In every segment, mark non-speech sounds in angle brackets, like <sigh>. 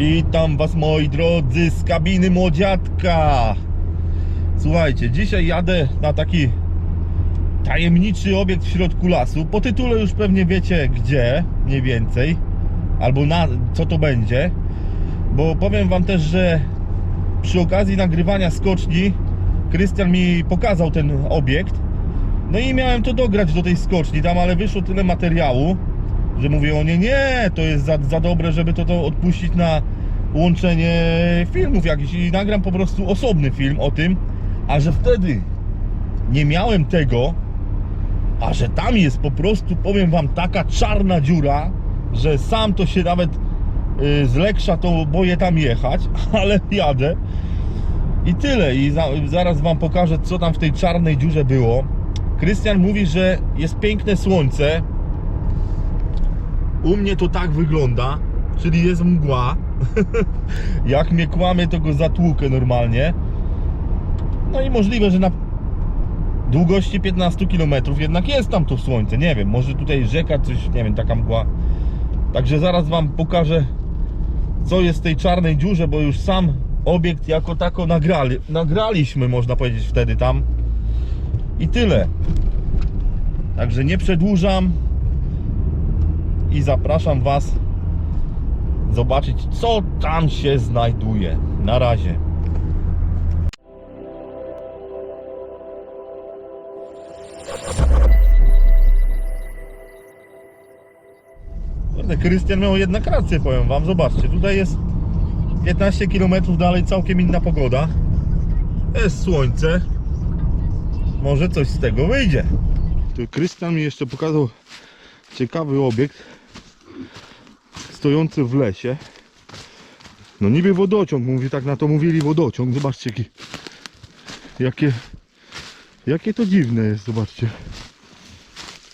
Witam was moi drodzy z kabiny młodziatka. Słuchajcie, dzisiaj jadę na taki tajemniczy obiekt w środku lasu. Po tytule już pewnie wiecie gdzie, mniej więcej Albo na co to będzie. Bo powiem wam też, że przy okazji nagrywania skoczni Krystian mi pokazał ten obiekt. No i miałem to dograć do tej skoczni tam, ale wyszło tyle materiału że mówię o nie, nie, to jest za, za dobre, żeby to, to odpuścić na łączenie filmów jakichś. I nagram po prostu osobny film o tym, a że wtedy nie miałem tego, a że tam jest po prostu, powiem wam, taka czarna dziura, że sam to się nawet y, z to boję tam jechać, <laughs> ale jadę. I tyle. I za, zaraz wam pokażę co tam w tej czarnej dziurze było. Krystian mówi, że jest piękne słońce, u mnie to tak wygląda, czyli jest mgła. <laughs> Jak mnie kłamie, to go zatłukę normalnie. No i możliwe, że na długości 15 km jednak jest tam to słońce. Nie wiem, może tutaj rzeka, coś, nie wiem, taka mgła. Także zaraz Wam pokażę, co jest w tej czarnej dziurze, bo już sam obiekt jako tako nagrali, nagraliśmy, można powiedzieć, wtedy tam. I tyle. Także nie przedłużam i zapraszam Was zobaczyć, co tam się znajduje. Na razie. Krystian miał jednak rację, powiem Wam. Zobaczcie, tutaj jest 15 km dalej całkiem inna pogoda. Jest słońce. Może coś z tego wyjdzie. Tu Krystian mi jeszcze pokazał ciekawy obiekt stojący w lesie. No niby wodociąg, mówi tak na to mówili wodociąg. Zobaczcie jaki, jakie jakie to dziwne jest, zobaczcie.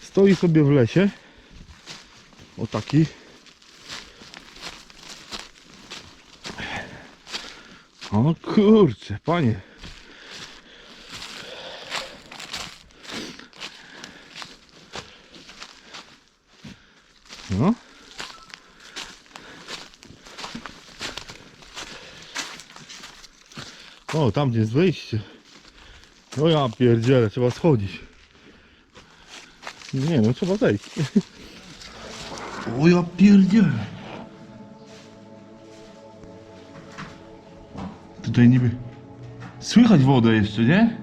Stoi sobie w lesie. O taki. O kurczę, panie. No. O, tam gdzie jest wyjście. No ja pierdzielę, trzeba schodzić. Nie no, trzeba zejść. O ja pierdzielę. Tutaj niby słychać wodę jeszcze, nie?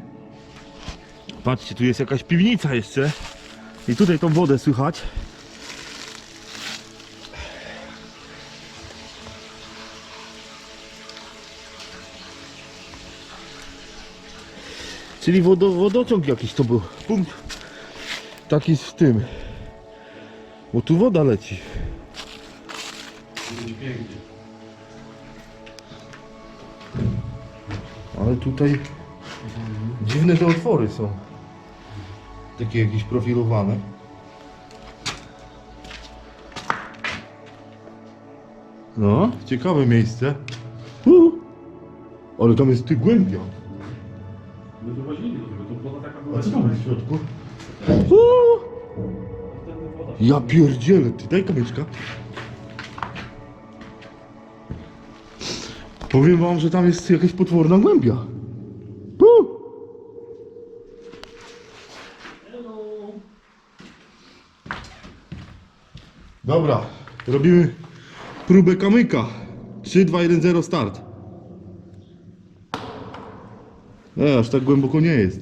Patrzcie, tu jest jakaś piwnica jeszcze. I tutaj tą wodę słychać. Czyli wodo, wodociąg jakiś to był. Punkt taki w tym. Bo tu woda leci. Ale tutaj dziwne te otwory są. Takie jakieś profilowane. No, ciekawe miejsce. Uh, ale tam jest ty głębia. Włazili do tego, to woda taka była. A co tam jest w środku? Uuu. Ja pierdzielę, ty daj kamyczka. Powiem wam, że tam jest jakaś potworna głębia. Pu! Dobra, robimy próbę kamyka. 3, 2, 1, 0, start. Nie, aż tak głęboko nie jest.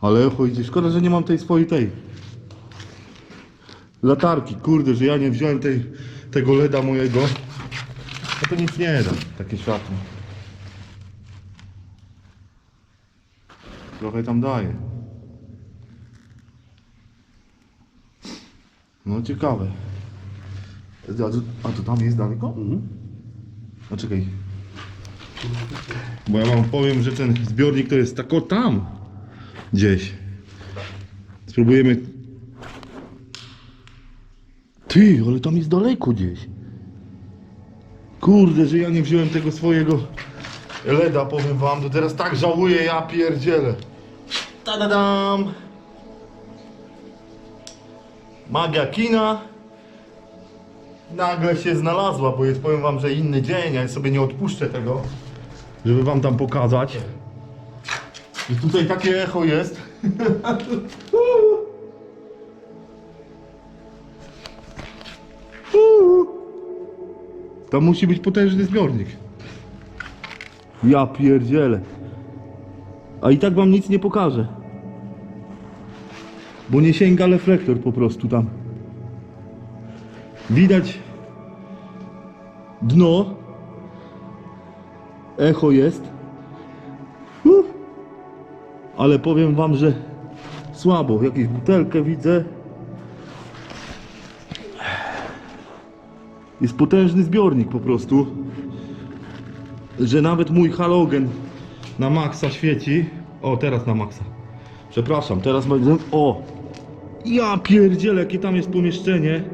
Ale chodzi, szkoda, że nie mam tej swojej tej latarki. Kurde, że ja nie wziąłem tej, tego LEDa mojego. No to nic nie da, takie światło. Trochę tam daje. No ciekawe. A to, a to tam jest daleko? Mhm. No czekaj. Bo ja wam powiem, że ten zbiornik to jest tako tam. Gdzieś. Spróbujemy. Ty, ale tam jest daleko gdzieś. Kurde, że ja nie wziąłem tego swojego LEDa, powiem wam, to teraz tak żałuję, ja pierdzielę. Tadadam! Magia kina. nagle się znalazła, bo jest, powiem wam, że inny dzień, ja sobie nie odpuszczę tego, żeby wam tam pokazać. I tutaj takie echo jest. Tam musi być potężny zbiornik. Ja pierdzielę. A i tak wam nic nie pokażę. Bo nie sięga reflektor po prostu tam. Widać dno. Echo jest. Uh. Ale powiem wam, że słabo. Jakąś butelkę widzę. Jest potężny zbiornik po prostu. Że nawet mój halogen na maksa świeci. O, teraz na maksa. Przepraszam, teraz będę. O! Ja pierdzielę, jakie tam jest pomieszczenie.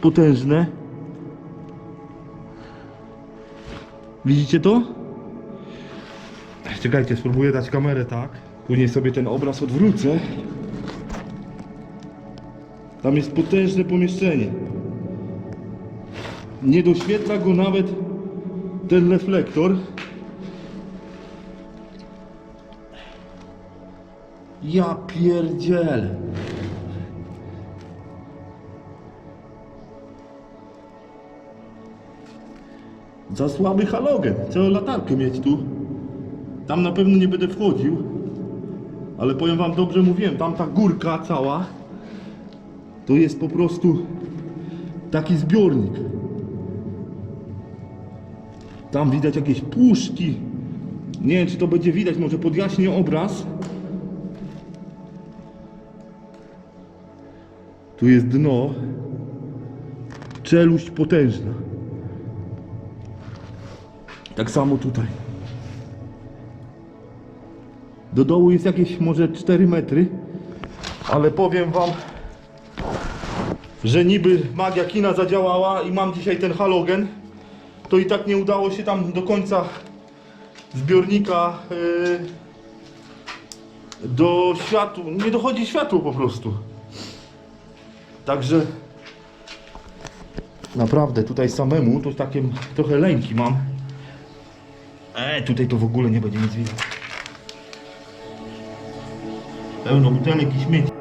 Potężne. Widzicie to? Czekajcie, spróbuję dać kamerę tak. Później sobie ten obraz odwrócę. Tam jest potężne pomieszczenie. Nie doświetla go nawet ten reflektor. Ja pierdzielę. Za słaby halogen. Trzeba latarkę mieć tu. Tam na pewno nie będę wchodził. Ale powiem wam, dobrze mówiłem, tam ta górka cała to jest po prostu taki zbiornik. Tam widać jakieś puszki. Nie wiem, czy to będzie widać, może podjaśnię obraz. Tu jest dno. Czeluść potężna. Tak samo tutaj. Do dołu jest jakieś może 4 metry, ale powiem wam, że niby magia kina zadziałała i mam dzisiaj ten halogen, to i tak nie udało się tam do końca zbiornika yy, do światła, nie dochodzi światło po prostu. Także naprawdę tutaj samemu to takie trochę lęki mam. E, tutaj to w ogóle nie będzie nic widać. Pełno butelek i śmieci.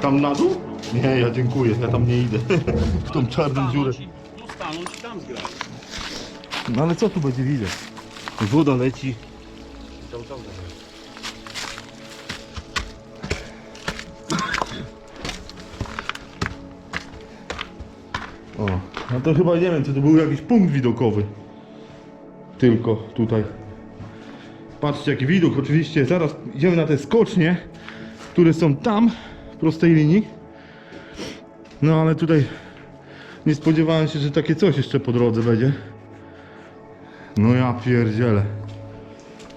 Tam na dół? Nie, ja dziękuję, ja tam nie idę. w tą czarną dziurę. Tu stanąć i tam zgrać. No ale co tu będzie widać? Woda leci. O, no to chyba nie wiem, czy to był jakiś punkt widokowy. Tylko tutaj. Patrzcie jaki widok, oczywiście zaraz idziemy na te skocznie, które są tam, prostej linii. No ale tutaj nie spodziewałem się, że takie coś jeszcze po drodze będzie. No ja pierdzielę.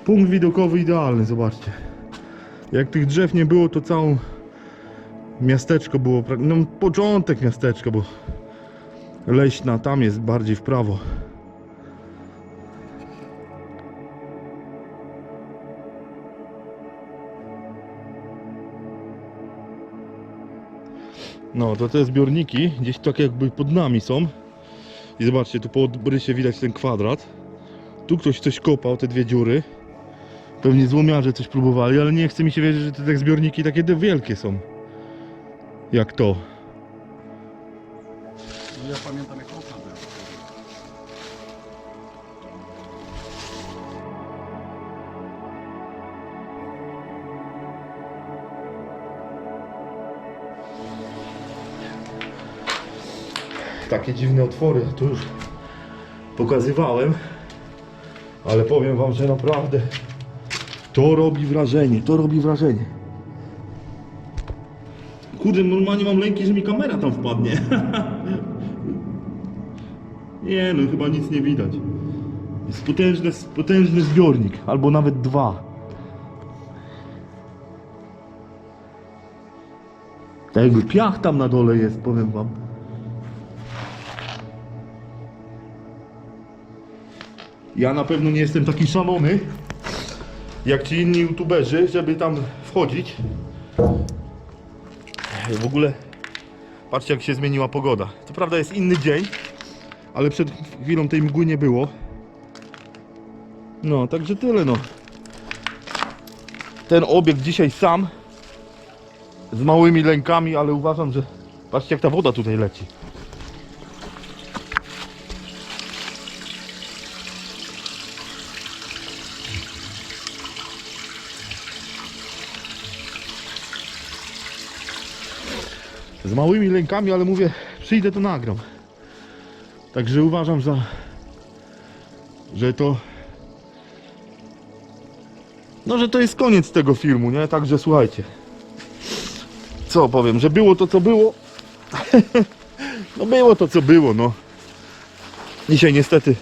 Punkt widokowy idealny, zobaczcie. Jak tych drzew nie było, to całą miasteczko było, no początek miasteczka, bo leśna tam jest bardziej w prawo. No, to te zbiorniki gdzieś tak jakby pod nami są. I zobaczcie, tu po odbrysie widać ten kwadrat. Tu ktoś coś kopał, te dwie dziury. Pewnie złomiarze coś próbowali, ale nie chce mi się wierzyć, że te, te zbiorniki takie wielkie są. Jak to. Ja pamiętam jak takie dziwne otwory, to już pokazywałem. Ale powiem wam, że naprawdę to robi wrażenie, to robi wrażenie. Kurde, normalnie mam lęki, że mi kamera tam wpadnie. <laughs> nie no, chyba nic nie widać. Jest potężny, potężny zbiornik, albo nawet dwa. Tak jakby piach tam na dole jest, powiem wam. Ja na pewno nie jestem taki szalony, jak ci inni youtuberzy, żeby tam wchodzić. W ogóle patrzcie jak się zmieniła pogoda. To prawda jest inny dzień, ale przed chwilą tej mgły nie było. No, także tyle no. Ten obiekt dzisiaj sam z małymi lękami, ale uważam, że patrzcie jak ta woda tutaj leci. Małymi lękami, ale mówię, przyjdę to nagram. Także uważam, że, że to no, że to jest koniec tego filmu, nie? Także słuchajcie. Co powiem, że było to co było. <laughs> no było to co było, no. Dzisiaj niestety.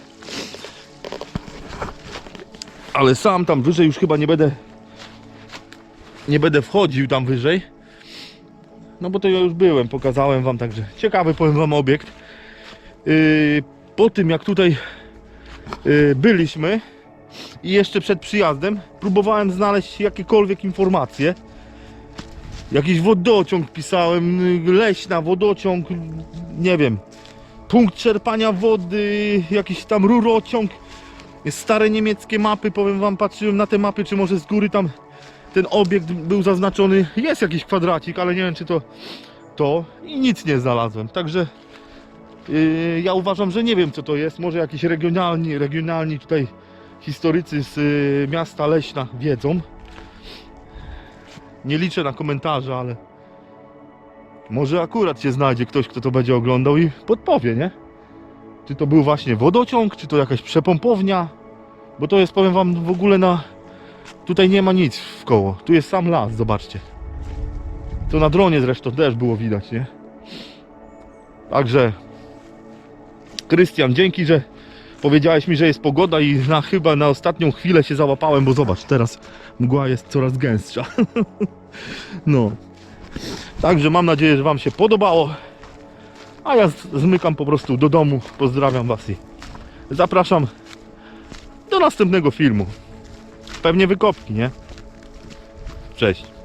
Ale sam tam wyżej już chyba nie będę nie będę wchodził tam wyżej. No bo to ja już byłem, pokazałem wam także. Ciekawy powiem wam obiekt. Yy, po tym jak tutaj yy, byliśmy i jeszcze przed przyjazdem próbowałem znaleźć jakiekolwiek informacje. Jakiś wodociąg pisałem, y, leśna, wodociąg, nie wiem, punkt czerpania wody, jakiś tam rurociąg. Stare niemieckie mapy, powiem wam, patrzyłem na te mapy, czy może z góry tam ten obiekt był zaznaczony. Jest jakiś kwadracik, ale nie wiem czy to to i nic nie znalazłem. Także yy, ja uważam, że nie wiem co to jest. Może jakiś regionalni, regionalni tutaj historycy z y, miasta Leśna wiedzą. Nie liczę na komentarze, ale może akurat się znajdzie ktoś, kto to będzie oglądał i podpowie, nie? Czy to był właśnie wodociąg, czy to jakaś przepompownia? Bo to jest, powiem wam, w ogóle na... Tutaj nie ma nic w koło. Tu jest sam las, zobaczcie. To na dronie zresztą też było widać, nie? Także... Krystian, dzięki, że Powiedziałeś mi, że jest pogoda i na chyba na ostatnią chwilę się załapałem, bo zobacz, teraz mgła jest coraz gęstsza. <laughs> no. Także mam nadzieję, że Wam się podobało. A ja zmykam po prostu do domu. Pozdrawiam Was i zapraszam do następnego filmu. Pewnie wykopki, nie? Cześć.